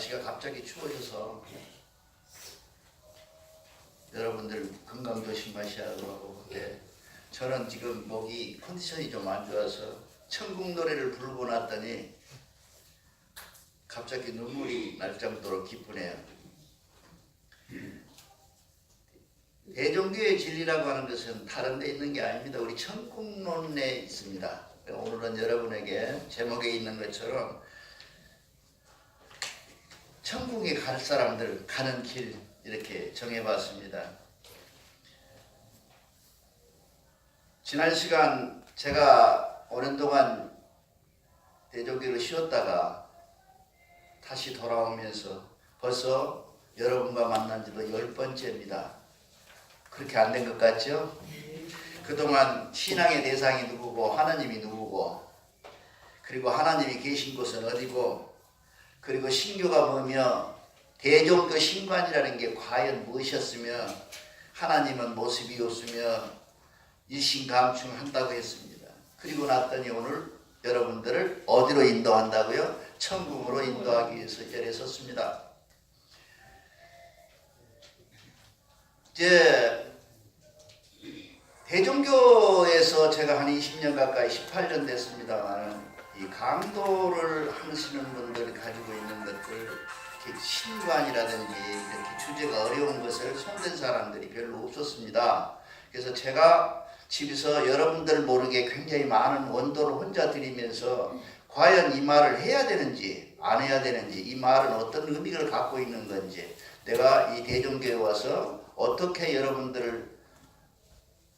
날씨가 갑자기 추워져서 여러분들 건강 조심하셔야 하고 근데 저는 지금 목이 컨디션이 좀 안 좋아서 천국 노래를 부르고 났더니 갑자기 눈물이 날 정도로 기쁘네요. 대종교의 진리라고 하는 것은 다른 데 있는 게 아닙니다. 우리 천국론에 있습니다. 오늘은 여러분에게 제목에 있는 것처럼 천국에 갈 사람들 가는 길 이렇게 정해봤습니다. 지난 시간 제가 오랜 동안 대종교를 쉬었다가 다시 돌아오면서 벌써 여러분과 만난 지도 열 번째입니다. 그렇게 안 된 것 같죠? 그동안 신앙의 대상이 누구고 하나님이 누구고 그리고 하나님이 계신 곳은 어디고 그리고 신교가 뭐며 대종교 신관이라는 게 과연 무엇이었으며 하나님은 모습이 없으며 일신감충한다고 했습니다. 그리고 났더니 오늘 여러분들을 어디로 인도한다고요? 천국으로 인도하기 위해서 이 자리에 섰습니다. 이제 대종교에서 제가 한 20년 가까이 18년 됐습니다만 이 강도를 하시는 분들이 가지고 있는 것들 신관이라든지 이렇게 주제가 어려운 것을 손댄 사람들이 별로 없었습니다. 그래서 제가 집에서 여러분들 모르게 굉장히 많은 원도를 혼자 드리면서 과연 이 말을 해야 되는지 안 해야 되는지 이 말은 어떤 의미를 갖고 있는 건지 내가 이 대종교에 와서 어떻게 여러분들을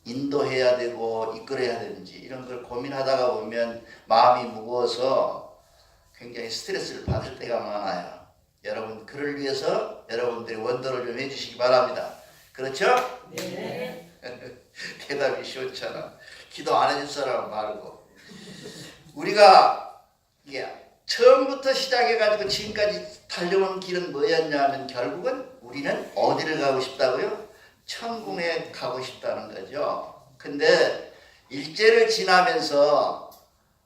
인도해야 되고 이끌어야 되는지 이런 걸 고민하다가 보면 마음이 무거워서 굉장히 스트레스를 받을 때가 많아요. 여러분 그를 위해서 여러분들이 원도를 좀 해주시기 바랍니다. 그렇죠? 네. 대답이 쉬웠잖아. 기도 안 해줄 사람은 말고. 우리가 이게 처음부터 시작해가지고 지금까지 달려온 길은 뭐였냐면 결국은 우리는 어디를 가고 싶다고요? 천국에 가고 싶다는 거죠. 근데 일제를 지나면서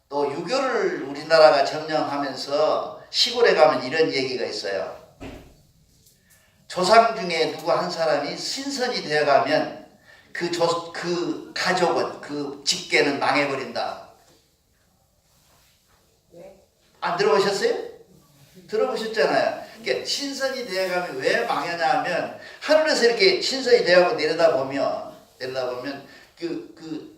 또 유교를 우리나라가 점령하면서 시골에 가면 이런 얘기가 있어요. 조상 중에 누구 한 사람이 신선이 되어가면 그, 조, 그 가족은 그 직계는 망해버린다. 왜? 안 들어보셨어요? 들어보셨잖아요. 그러니까 신선이 되어가면 왜 망하냐면 하늘에서 이렇게 신선이 되어가고 내려다보면 내려다보면 그, 그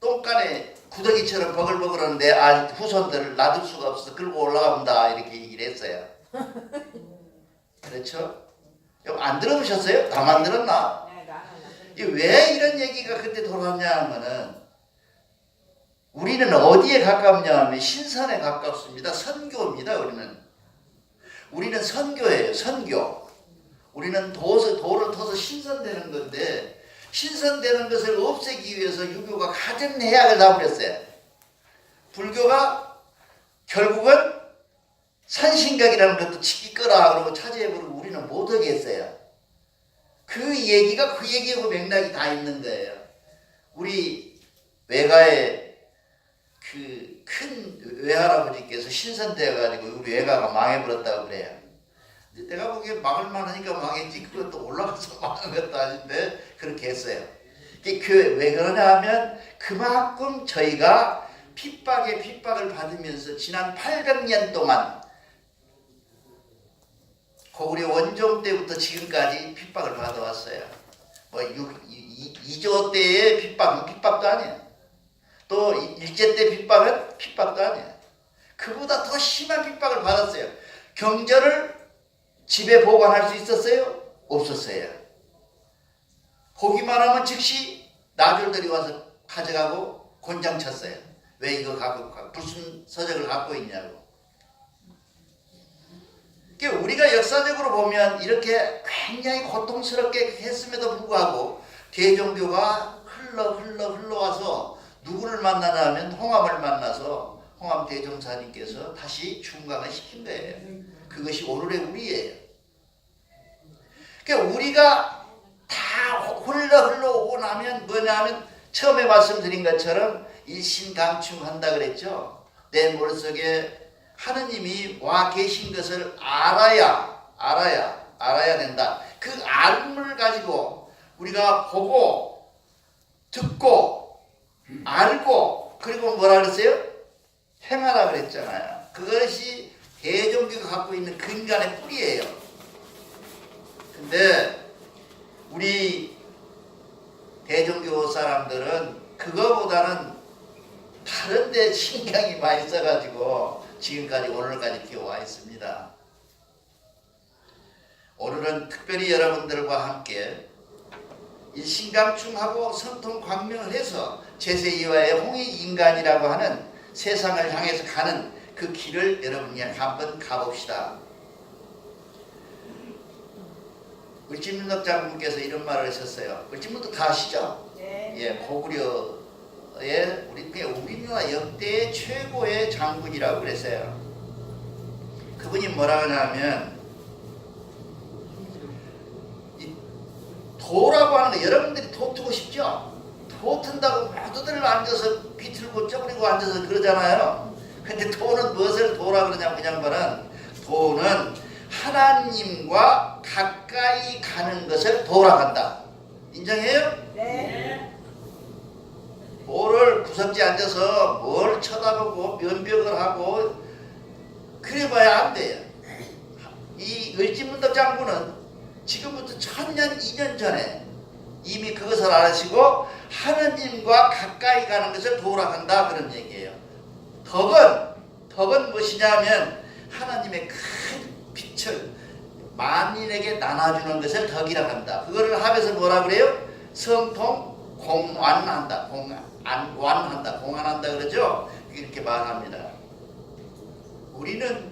똥간에 구더기처럼 버글버글한 내 아, 후손들을 놔둘 수가 없어서 끌고 올라간다 이렇게 얘기를 했어요. 그렇죠? 안 들어보셨어요? 나만 들었나? 네, 왜 이런 얘기가 그때 돌아왔냐 하면은 우리는 어디에 가깝냐 하면 신선에 가깝습니다. 선교입니다. 우리는 우리는 선교예요. 선교. 우리는 도서, 도를 터서 신선되는 건데 신선되는 것을 없애기 위해서 유교가 가진 해악을 다 부렸어요. 불교가 결국은 산신각이라는 것도 치기 꺼라 그러고 차지해버리고 우리는 못하게 했어요. 그 얘기가 그 얘기하고 맥락이 다 있는 거예요. 우리 외가에 그 큰 외할아버지께서 신선되어가지고 우리 외가가 망해버렸다고 그래요. 내가 보기에 막을 만 하니까 망했지 그것도 올라가서 망한 것도 아닌데 그렇게 했어요. 그왜 그러냐 하면 그만큼 저희가 핍박에 핍박을 받으면서 지난 800년 동안 고구려 원종 때부터 지금까지 핍박을 받아왔어요. 뭐 6, 2조 때의 핍박은 핍박도 아니에요. 또 일제 때 핍박은 핍박도 아니에요. 그보다 더 심한 핍박을 받았어요. 경전을 집에 보관할 수 있었어요? 없었어요. 보기만 하면 즉시 나졸들이 와서 가져가고 곤장 쳤어요. 왜 이거 갖고 가- 무슨 서적을 갖고 있냐고. 그러니까 우리가 역사적으로 보면 이렇게 굉장히 고통스럽게 했음에도 불구하고 대종교가 흘러 흘러 흘러와서 누구를 만나냐면 홍암을 만나서 홍암 대종사님께서 다시 중강을 시킨 거예요. 그것이 오늘의 우리예요. 그러니까 우리가 다 흘러 흘러오고 나면 뭐냐면 처음에 말씀드린 것처럼 일심강충한다 그랬죠. 내 머릿속에 하느님이 와 계신 것을 알아야 알아야 알아야 된다. 그 알을 가지고 우리가 보고 듣고 알고 그리고 뭐라 그랬어요? 행하라 그랬잖아요. 그것이 대종교가 갖고 있는 근간의 뿌리예요. 근데 우리 대종교 사람들은 그거보다는 다른 데 신경이 많이 써가지고 지금까지 오늘까지 이렇게 와 있습니다. 오늘은 특별히 여러분들과 함께 일신감충하고 성통 광명을 해서 제세이와의 홍익 인간이라고 하는 세상을 향해서 가는 그 길을 여러분이 한번 가봅시다. 을지문덕 장군께서 이런 말을 하셨어요. 을지문덕 다 아시죠? 네. 예, 고구려의 우리 우리나라 역대 최고의 장군이라고 그랬어요. 그분이 뭐라 하냐면 이 도라고 하는 거 여러분들이 도 트고 싶죠? 도 튼다고 모두들 앉아서 비틀고 쪼그리고 앉아서 그러잖아요. 근데 도는 무엇을 도라 그러냐면 그냥 말은 도는 하나님과 가까이 가는 것을 도라 한다. 인정해요? 네. 뭐를 구석지 앉아서 뭘 쳐다보고 면벽을 하고 그래봐야 안 돼요. 이 을지문덕 장군은 지금부터 천년, 이년 전에 이미 그것을 알으시고 하느님과 가까이 가는 것을 도락한다 그런 얘기예요. 덕은 덕은 무엇이냐면 하나님의 큰 빛을 만인에게 나눠주는 것을 덕이라 한다. 그거를 합해서 뭐라 그래요? 성통 공완한다. 공안완한다. 공안한다 그러죠? 이렇게 말합니다. 우리는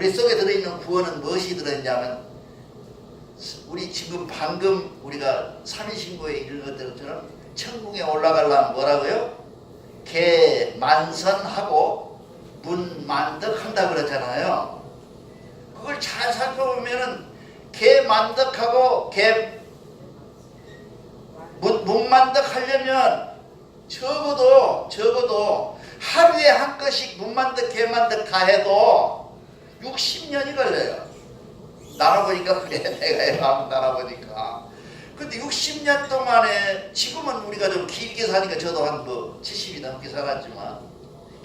우리 속에 들어있는 구원은 무엇이 들어있냐면 우리 지금 방금 우리가 삼위신고에 읽은 것처럼 천국에 올라가려면 뭐라고요? 개 만선하고 문 만덕한다 그러잖아요. 그걸 잘 살펴보면은 개 만덕하고 개 문, 문만덕 하려면 적어도 적어도 하루에 한 건씩 문만덕 개만덕 다 해도 60년이 걸려요. 나눠보니까 그래. 내가 한번 나눠보니까. 근데 60년 동안에 지금은 우리가 좀 길게 사니까 저도 한 뭐 70이 넘게 살았지만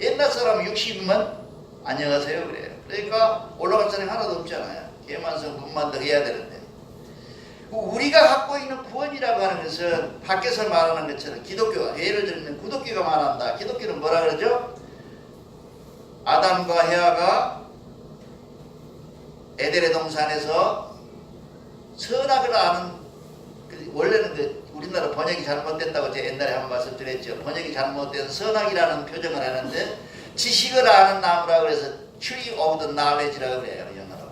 옛날 사람 60이면 안녕하세요 그래요. 그러니까 올라갈 사람이 하나도 없잖아요. 개만성 문만덕 해야 되는데. 우리가 갖고 있는 구원이라고 하는 것은 밖에서 말하는 것처럼 기독교가 예를 들면 기독교가 말한다. 기독교는 뭐라 그러죠? 아담과 헤아가 에델의 동산에서 선악을 아는 그 원래는 그 우리나라 번역이 잘못됐다고 제가 옛날에 한 번 말씀드렸죠. 번역이 잘못돼서 선악이라는 표정을 하는데 지식을 아는 나무라 그래서 tree of the knowledge라고 그래요 영어로.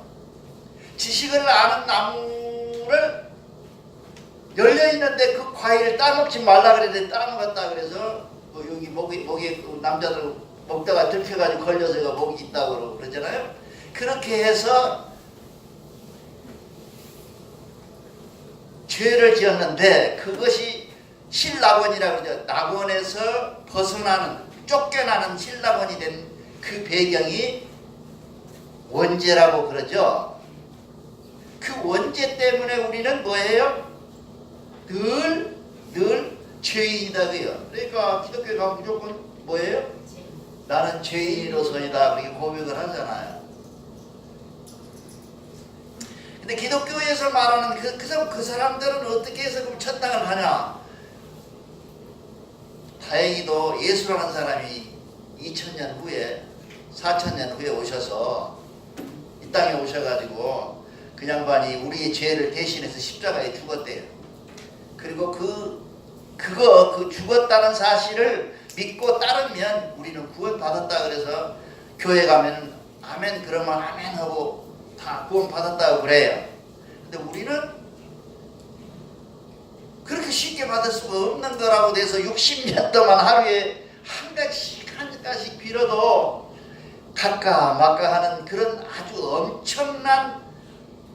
지식을 아는 나무를 열려 있는데 그 과일을 따먹지 말라 그랬는데 따먹었다 그래서 뭐 여기 목이 목에 그 남자들 먹다가 들켜가지고 걸려서 목이 있다고 그러잖아요. 그렇게 해서 죄를 지었는데 그것이 신라곤이라고 그러죠. 낙원에서 벗어나는 쫓겨나는 신라곤이 된 그 배경이 원죄라고 그러죠. 그 원죄 때문에 우리는 뭐예요? 늘, 늘 죄인이다고요. 그러니까 기독교에 가면 무조건 뭐예요? 나는 죄인으로서이다. 그렇게 고백을 하잖아요. 근데 기독교에서 말하는 그, 그, 그 사람들은 어떻게 해서 그럼 천당을 가냐? 다행히도 예수라는 사람이 2000년 후에, 4000년 후에 오셔서 이 땅에 오셔가지고 그 양반이 우리의 죄를 대신해서 십자가에 죽었대요. 그리고 그, 그거, 그 죽었다는 사실을 믿고 따르면 우리는 구원 받았다 그래서 교회 가면 아멘 그러면 아멘 하고 다 구원 받았다고 그래요. 근데 우리는 그렇게 쉽게 받을 수가 없는 거라고 돼서 60년 동안 하루에 한 가지씩 한 가지씩 빌어도 갈까 말까 하는 그런 아주 엄청난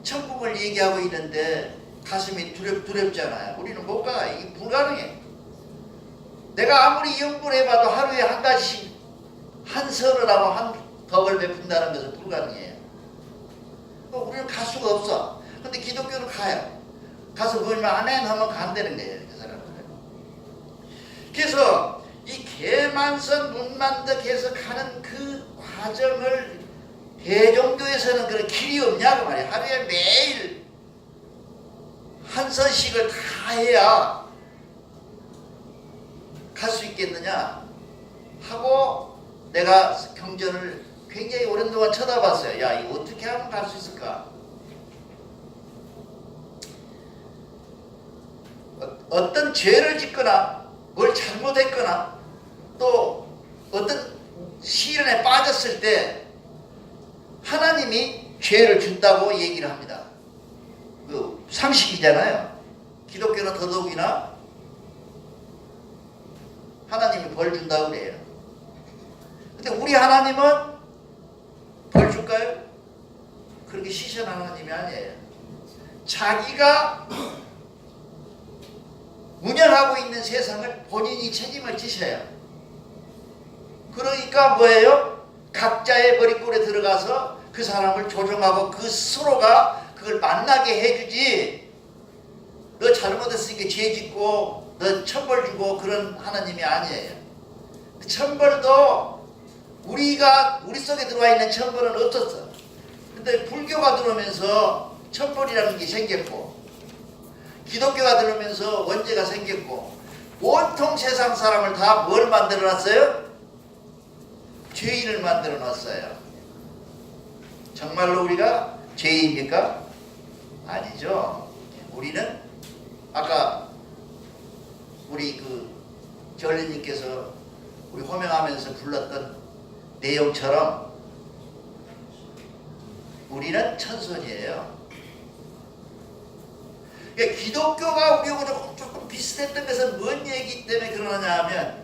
천국을 얘기하고 있는데 가슴이 두렵, 두렵잖아요. 우리는 못 가. 이게 불가능해. 내가 아무리 연구를 해봐도 하루에 한 가지씩 한 설을 하고 한 덕을 베푼다는 것은 불가능해요. 어, 우리는 갈 수가 없어. 근데 기독교는 가요. 가서 뭐면 아멘 하면 간다는 거예요. 그 사람들은. 그래서 이 개만선 문만덕 해서 가는 그 과정을 대종교에서는 그런 길이 없냐고 말이에요. 하루에 매일 한 선씩을 다 해야 갈 수 있겠느냐 하고 내가 경전을 굉장히 오랜 동안 쳐다봤어요. 야, 이거 어떻게 하면 갈 수 있을까? 어- 어떤 죄를 짓거나 뭘 잘못했거나 또 어떤 시련에 빠졌을 때 하나님이 죄를 준다고 얘기를 합니다. 그 상식이잖아요. 기독교는 더더욱이나 하나님이 벌 준다고 그래요. 근데 우리 하나님은 벌 줄까요? 그렇게 시선하는 하나님이 아니에요. 자기가 운영하고 있는 세상을 본인이 책임을 지셔요. 그러니까 뭐예요? 각자의 머리꼴에 들어가서 그 사람을 조정하고 그 스스로가 그걸 만나게 해주지. 너 잘못했으니까 죄 짓고 너 천벌 주고 그런 하나님이 아니에요. 천벌도 우리가 우리 속에 들어와 있는 천벌은 없었어. 근데 불교가 들어오면서 천벌이라는 게 생겼고 기독교가 들어오면서 원죄가 생겼고 온통 세상 사람을 다 뭘 만들어 놨어요? 죄인을 만들어 놨어요. 정말로 우리가 죄인입니까? 아니죠. 우리는 아까 우리 그 전리님께서 우리 호명하면서 불렀던 내용처럼 우리는 천선이에요. 그러니까 기독교가 우리하고 조금 비슷했던 것은 뭔 얘기 때문에 그러냐 하면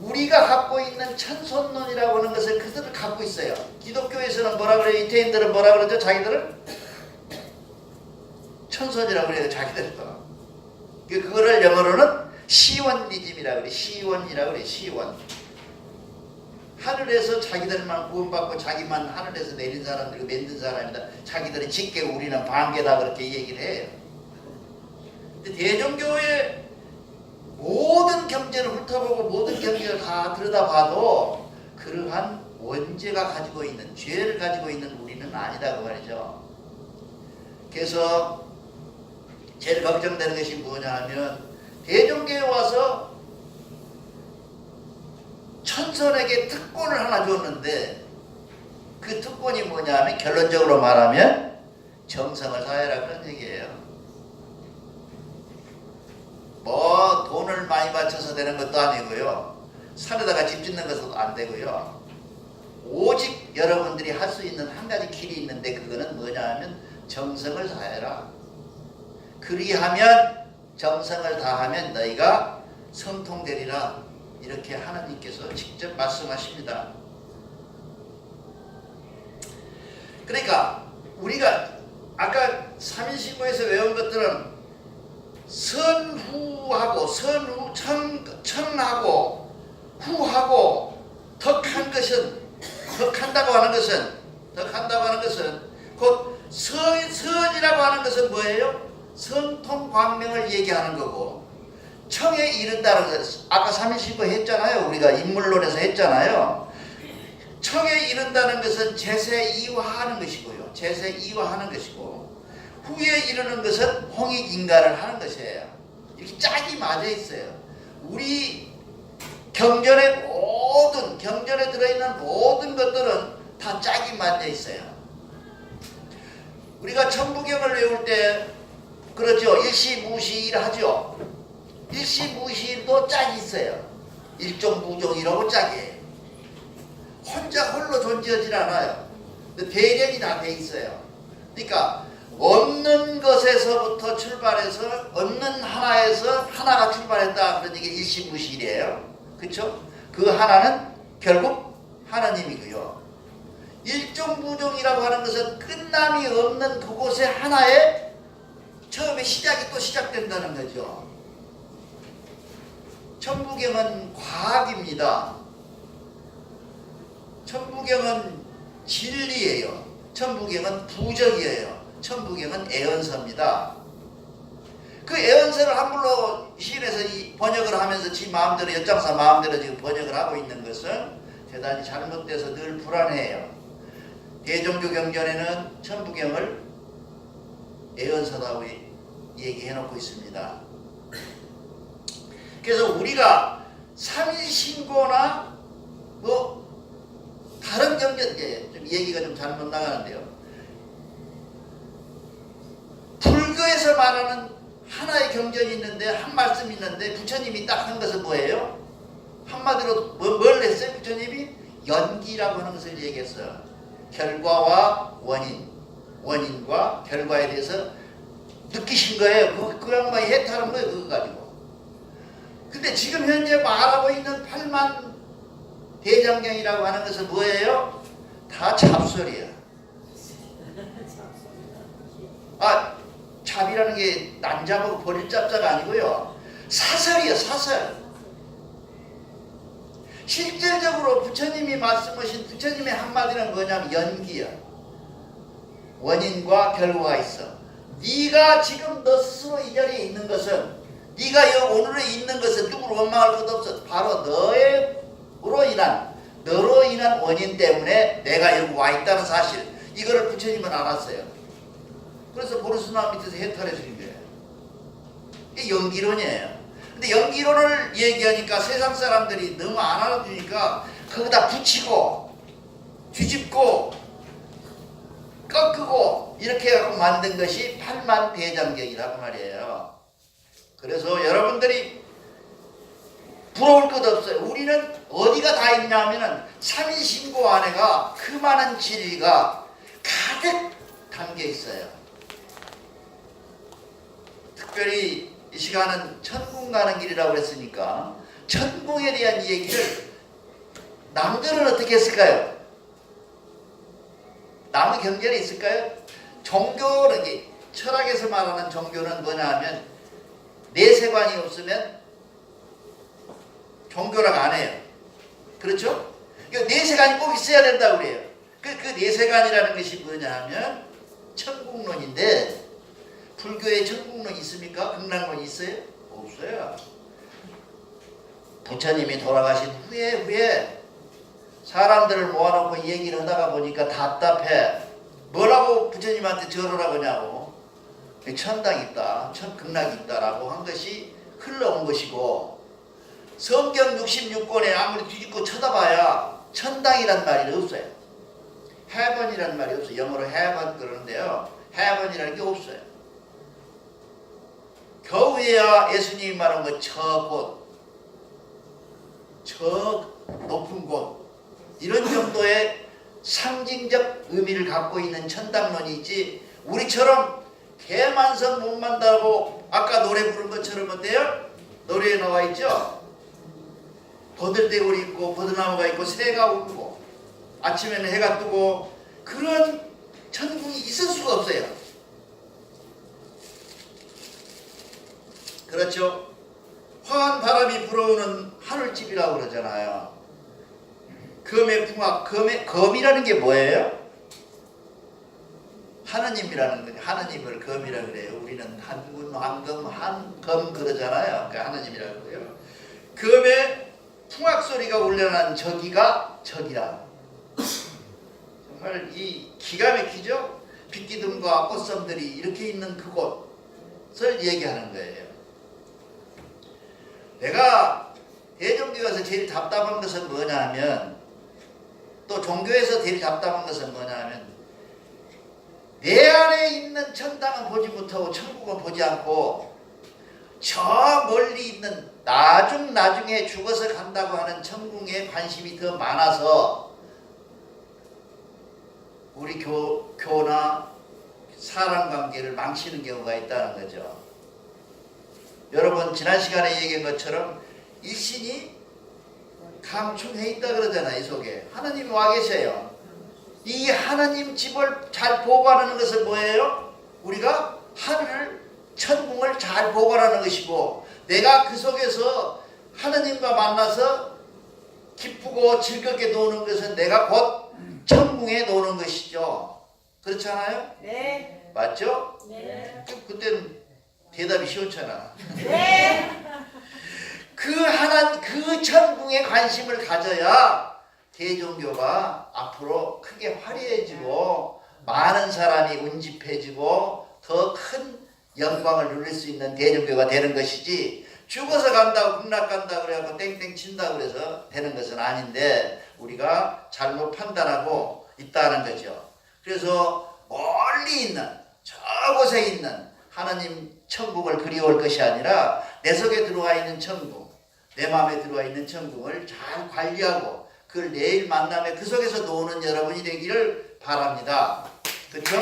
우리가 갖고 있는 천선론이라고 하는 것을 그들을 갖고 있어요. 기독교에서는 뭐라 그래요? 이태인들은 뭐라 그러죠? 자기들은 천선이라고 그래요. 자기들도. 그- 그거를 영어로는 시원리즘이라고 그래. 시원이라고 그래. 시원. 하늘에서 자기들만 구원받고 자기만 하늘에서 내린 사람들이 만든 사람이다. 자기들은 직계고 우리는 반계다 그렇게 얘기를 해요. 근데 대종교의 모든 경제를 훑어보고 모든 경제를 다 들여다봐도 그러한 원죄가 가지고 있는 죄를 가지고 있는 우리는 아니다 그 말이죠. 그래서 제일 걱정되는 것이 뭐냐 하면 대종교에 와서 천선에게 특권을 하나 줬는데 그 특권이 뭐냐 하면 결론적으로 말하면 정성을 다해라 그런 얘기예요. 뭐 돈을 많이 바쳐서 되는 것도 아니고요. 산에다가 집 짓는 것도 안 되고요. 오직 여러분들이 할 수 있는 한 가지 길이 있는데 그거는 뭐냐 하면 정성을 다해라. 그리하면 정성을 다하면 너희가 성통되리라. 이렇게 하나님께서 직접 말씀하십니다. 그러니까 우리가 아까 3인신고에서 외운 것들은 선후하고 선후 청, 청하고 후하고 덕한 것은 덕한다고 하는 것은 덕한다고 하는 것은 곧 선, 선이라고 하는 것은 뭐예요? 성통광명을 얘기하는 거고 청에 이른다는 것 아까 3인신고 했잖아요 우리가 인물론에서 했잖아요 청에 이른다는 것은 제세 이화하는 것이고요 제세 이화하는 것이고 후에 이르는 것은 홍익인가를 하는 것이에요. 이렇게 짝이 맞아 있어요. 우리 경전의 모든 경전에 들어있는 모든 것들은 다 짝이 맞아 있어요. 우리가 천부경을 외울 때 그렇죠. 일시 무시 일 하죠. 일시 무시일도 짝이 있어요. 일종 무종이라고 짝이에요. 혼자 홀로 존재하지 않아요. 대력이 다 돼 있어요. 그러니까 없는 것에서부터 출발해서 없는 하나에서 하나가 출발했다 그런 얘기 일시무실이에요. 그렇죠? 그 하나는 결국 하나님이고요. 일종부종이라고 하는 것은 끝남이 없는 그곳에 하나의 처음에 시작이 또 시작된다는 거죠. 천부경은 과학입니다. 천부경은 진리예요. 천부경은 부적이에요. 천부경은 애언서입니다. 그 애언서를 한글로 시인해서 이 번역을 하면서 지 마음대로 엿장사 마음대로 지금 번역을 하고 있는 것은 대단히 잘못돼서 늘 불안해요. 대종교 경전에는 천부경을 애언서다고 얘기해 놓고 있습니다. 그래서 우리가 삼일신고나 뭐 다른 경전 예, 좀 얘기가 좀 잘못 나가는데요. 불교에서 말하는 하나의 경전이 있는데 한 말씀이 있는데 부처님이 딱 한 것은 뭐예요? 한마디로 뭐, 뭘 했어요? 부처님이 연기라고 하는 것을 얘기했어요. 결과와 원인, 원인과 결과에 대해서 느끼신 거예요. 그, 그 양반이 해탈한 거예요. 그거 가지고. 근데 지금 현재 말하고 있는 8만 대장경이라고 하는 것은 뭐예요? 다 잡설이야. 아, 잡이라는 게 난잡하고 버릴 잡자가 아니고요. 사설이에요, 사설. 실질적으로 부처님이 말씀하신 부처님의 한마디는 뭐냐면 연기야. 원인과 결과가 있어. 네가 지금 너 스스로 이 자리에 있는 것은 네가 여 오늘에 있는 것은 누구를 원망할 것도 없어. 바로 너의로 인한 너로 인한 원인 때문에 내가 여기 와 있다는 사실. 이거를 부처님은 알았어요. 그래서 보르스나 밑에서 해탈해 주는 거예요. 이게 연기론이에요. 근데 연기론을 얘기하니까 세상 사람들이 너무 안 알아주니까 거기다 붙이고 뒤집고 꺾고 이렇게 만든 것이 팔만 대장경이라고 말이에요. 그래서 여러분들이 부러울 것 없어요. 우리는 어디가 다 있냐면은 삼인신고 안에가 그 많은 진리가 가득 담겨 있어요. 특별히 이 시간은 천국 가는 길이라고 했으니까 천국에 대한 얘기를 남들은 어떻게 했을까요? 남의 경전이 있을까요? 종교는 철학에서 말하는 종교는 뭐냐 하면 내세관이 없으면 종교라고 안 해요. 그렇죠? 그 내세관이 꼭 있어야 된다고 그래요. 그, 그 내세관이라는 것이 뭐냐 하면 천국론인데 불교에 천국론 있습니까? 극락론 있어요? 없어요. 부처님이 돌아가신 후에 후에 사람들을 모아놓고 얘기를 하다가 보니까 답답해. 뭐라고 부처님한테 절을 하냐고. 천당 있다, 천 극락이 있다라고 한 것이 흘러온 것이고 성경 66권에 아무리 뒤집고 쳐다봐야 천당이란 말이 없어요. 해번이란 말이 없어요. 영어로 해번 그러는데요. 해번이라는 게 없어요. 겨우에야 예수님이 말한 거저 곳, 저 높은 곳 이런 정도의 상징적 의미를 갖고 있는 천당론이 있지 우리처럼 개만성 못 만다고 아까 노래 부른 것처럼 어때요? 노래에 나와 있죠? 버들대굴이 있고 버들나무가 있고 새가 울고 아침에는 해가 뜨고 그런 천국이 있을 수가 없어요. 그렇죠? 화한 바람이 불어오는 하늘집이라고 그러잖아요. 금의 풍악, 금의 검이라는 게 뭐예요? 하느님이라는 거죠. 하느님을 검이라 그래요. 우리는 한군, 한금, 한검 그러잖아요. 그 하느님이라고 그래요. 검의 풍악 소리가 울려난 저기가 저기라. 정말 이 기가 막히죠? 빛기둥과 꽃섬들이 이렇게 있는 그곳을 얘기하는 거예요. 내가 대종교에서 제일 답답한 것은 뭐냐 하면 또 종교에서 제일 답답한 것은 뭐냐 하면 내 안에 있는 천당은 보지 못하고 천국은 보지 않고 저 멀리 있는 나중 나중에 죽어서 간다고 하는 천국에 관심이 더 많아서 우리 교, 교나 사람 관계를 망치는 경우가 있다는 거죠. 여러분 지난 시간에 얘기한 것처럼 일신이 감춘해 있다 그러잖아요. 이 속에 하나님이 와 계세요. 이 하나님 집을 잘 보관하는 것은 뭐예요? 우리가 하늘을 천궁을 잘 보관하는 것이고 내가 그 속에서 하나님과 만나서 기쁘고 즐겁게 노는 것은 내가 곧 천궁에 노는 것이죠. 그렇잖아요? 네. 맞죠? 네. 그- 그때는 대답이 쉬웠잖아. 네. 그 하나 그 천궁에 관심을 가져야 대종교가 앞으로 크게 화려해지고 많은 사람이 운집해지고 더 큰 영광을 누릴 수 있는 대종교가 되는 것이지 죽어서 간다고 극락 간다고 그래갖고 땡땡 친다고 그래서 되는 것은 아닌데 우리가 잘못 판단하고 있다는 거죠. 그래서 멀리 있는 저곳에 있는 하나님 천국을 그리워할 것이 아니라 내 속에 들어와 있는 천국, 내 마음에 들어와 있는 천국을 잘 관리하고 그걸 내일 만남에 그 속에서 노는 여러분이 되기를 바랍니다. 그렇죠?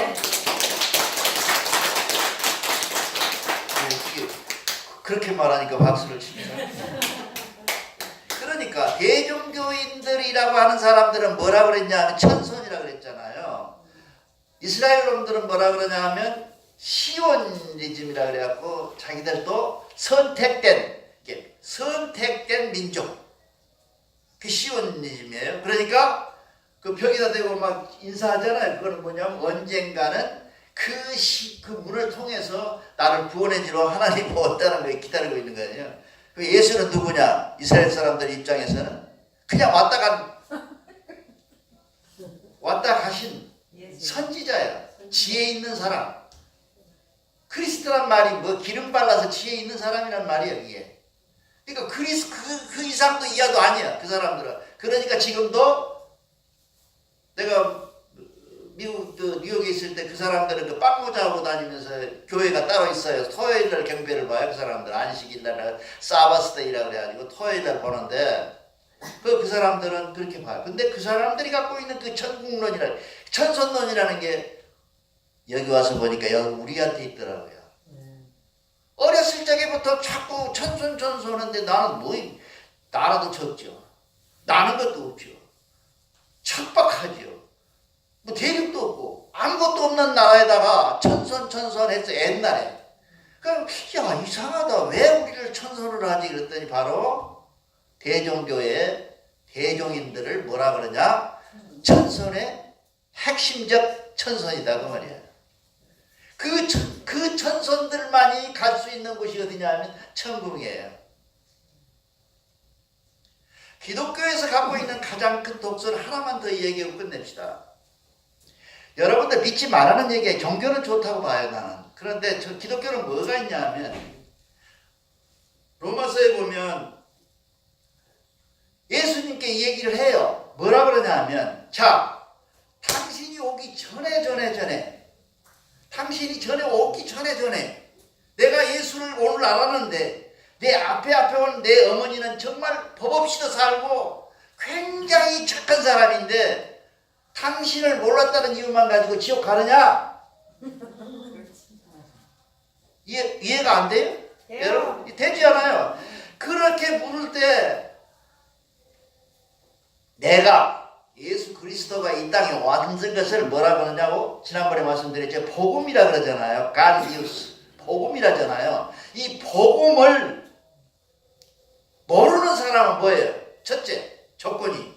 어떻게 그렇게 말하니까 박수를 치죠. 그러니까 대종교인들이라고 하는 사람들은 뭐라 그랬냐 하면 천선이라 그랬잖아요. 이스라엘 놈들은 뭐라 그러냐 하면 시온리즘이라 그래갖고 자기들도 선택된 선택된 민족 그 시온리즘이에요. 그러니까 그 벽에다 대고 막 인사하잖아요. 그거는 뭐냐면 언젠가는 그, 시, 그 문을 통해서 나를 구원해주러 하나님 온다는 걸 기다리고 있는 거예요. 그 예수는 누구냐? 이스라엘 사람들 입장에서는 그냥 왔다 간 왔다 가신 선지자야. 지혜 있는 사람. 크리스트란 말이 뭐 기름 발라서 지혜 있는 사람이란 말이야 이게. 그러니까 그리스 그, 그 이상도 이하도 아니야 그 사람들은. 그러니까 지금도 내가 미국 그 뉴욕에 있을 때 그 사람들은 그 빵모자 하고 다니면서 교회가 따로 있어요. 토요일 날 경배를 봐요. 그 사람들 안식일 날 사바스데이라 그래가지고 토요일 날 보는데 그, 그 사람들은 그렇게 봐요. 근데 그 사람들이 갖고 있는 그 천국론이라 천선론이라는 게 여기 와서 보니까 여기 우리한테 있더라고요. 어렸을 적에부터 자꾸 천선 천선하는데 나는 뭐 나라도 적죠. 나는 것도 없죠. 척박하죠. 뭐 대륙도 없고 아무것도 없는 나라에다가 천선 천선 했어 옛날에. 그럼 야 이상하다 왜 우리를 천선을 하지 그랬더니 바로 대종교의 대종인들을 뭐라 그러냐 천선의 핵심적 천선이다 그 말이야. 그, 천, 그 천선들만이 갈 수 있는 곳이 어디냐 하면 천국이에요. 기독교에서 갖고 있는 가장 큰 독서는 하나만 더 얘기하고 끝냅시다. 여러분들 믿지 말라는 얘기에 종교는 좋다고 봐요 나는. 그런데 저 기독교는 뭐가 있냐 하면 로마서에 보면 예수님께 이 얘기를 해요. 뭐라 그러냐 하면 자 당신이 오기 전에 전에 전에 당신이 전에 오기 전에 전에 내가 예수를 오늘 알았는데 내 앞에 앞에 온 내 어머니는 정말 법 없이도 살고 굉장히 착한 사람인데 당신을 몰랐다는 이유만 가지고 지옥 가느냐? 이해, 이해가 안 돼요? 돼요. 여러분 되지 않아요. 그렇게 물을 때 내가 예수 그리스도가 이 땅에 왔는 것을 뭐라 그러냐고 지난번에 말씀드렸죠. 복음이라 그러잖아요. 간디우스 복음이라잖아요. 이 복음을 모르는 사람은 뭐예요? 첫째 조건이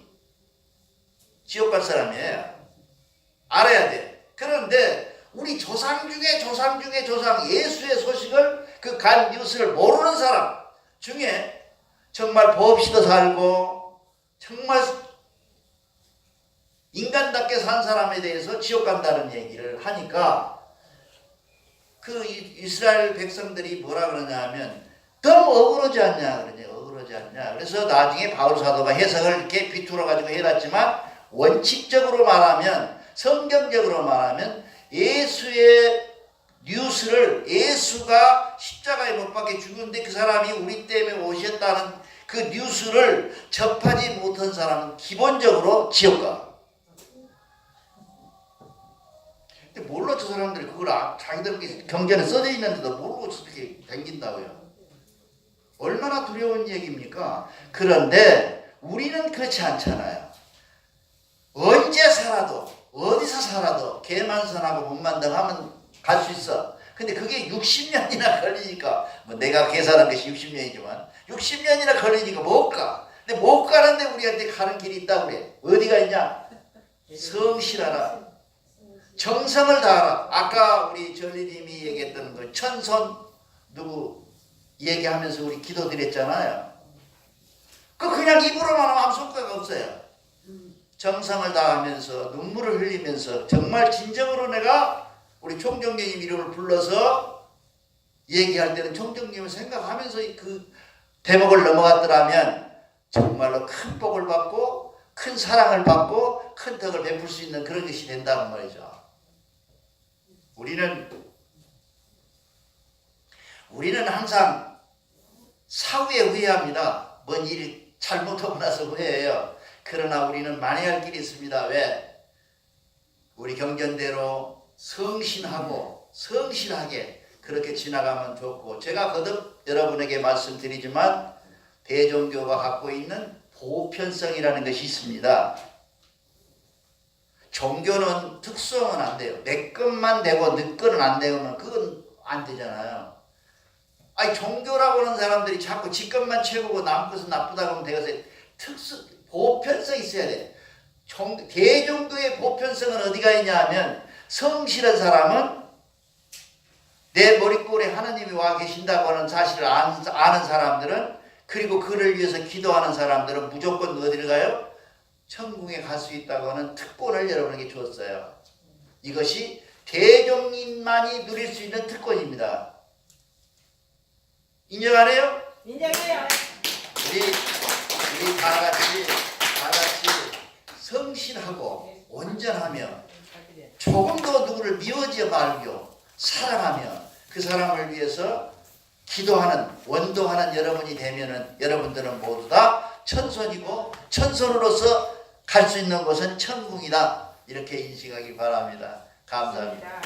지옥 갈 사람이에요. 알아야 돼. 그런데 우리 조상 중에 조상 중에 조상 예수의 소식을 그 간 뉴스를 모르는 사람 중에 정말 법 없이도 살고 정말 인간답게 산 사람에 대해서 지옥 간다는 얘기를 하니까 그 이- 이스라엘 백성들이 뭐라 그러냐 하면 너무 억울하지 않냐 그러냐 억울하지 않냐 그래서 나중에 바울 사도가 해석을 이렇게 비틀어 가지고 해놨지만 원칙적으로 말하면 성경적으로 말하면 예수의 뉴스를 예수가 십자가에 못 박혀 죽었는데 그 사람이 우리 때문에 오셨다는 그 뉴스를 접하지 못한 사람은 기본적으로 지옥 가. 근데 몰라 저 사람들이 그걸 아, 자기들 경전에 써져 있는데도 모르고 어떻게 댕긴다고요. 얼마나 두려운 얘기입니까? 그런데 우리는 그렇지 않잖아요. 언제 살아도 어디서 살아도 개만선하고 문만등 하면 갈 수 있어. 근데 그게 60년이나 걸리니까 뭐 내가 계산한 것이 60년이지만 60년이나 걸리니까 못 가. 근데 못 가는데 우리한테 가는 길이 있다고 그래. 어디가 있냐? 성실하라. 정성을 다하라. 아까 우리 전리님이 얘기했던 그 천손 누구 얘기하면서 우리 기도드렸잖아요. 그 그냥 입으로만 하면 아무 성과가 없어요. 정성을 다하면서 눈물을 흘리면서 정말 진정으로 내가 우리 총정교님 이름을 불러서 얘기할 때는 총정님을 생각하면서 그 대목을 넘어갔더라면 정말로 큰 복을 받고 큰 사랑을 받고 큰 덕을 베풀 수 있는 그런 것이 된다는 말이죠. 우리는 우리는 항상 사후에 후회합니다. 뭔 일이 잘못하고 나서 후회해요. 그러나 우리는 만회할 길이 있습니다. 왜? 우리 경전대로 성신하고 성실하게 그렇게 지나가면 좋고 제가 거듭 여러분에게 말씀드리지만 대종교가 갖고 있는 보편성이라는 것이 있습니다. 종교는 특수하면 안 돼요. 내 것만 되고 너 거는 안 되면 그건 안 되잖아요. 아니 종교라고 하는 사람들이 자꾸 지 것만 최고고 남 것은 나쁘다고 하면 되겠어요. 특수 보편성이 있어야 돼. 종, 대종교의 보편성은 어디가 있냐 하면 성실한 사람은 내 머릿골에 하나님이 와 계신다고 하는 사실을 아는, 아는 사람들은 그리고 그를 위해서 기도하는 사람들은 무조건 어디를 가요? 천국에 갈 수 있다고 하는 특권을 여러분에게 주었어요. 이것이 대종인만이 누릴 수 있는 특권입니다. 인정하네요? 인정해요. 우리 우리 다 같이 다 같이 성실하고 온전하며 조금 더 누구를 미워지 말고 사랑하며 그 사람을 위해서 기도하는 원동하는 여러분이 되면은 여러분들은 모두 다 천손이고 천손으로서 갈 수 있는 곳은 천국이다. 이렇게 인식하기 바랍니다. 감사합니다.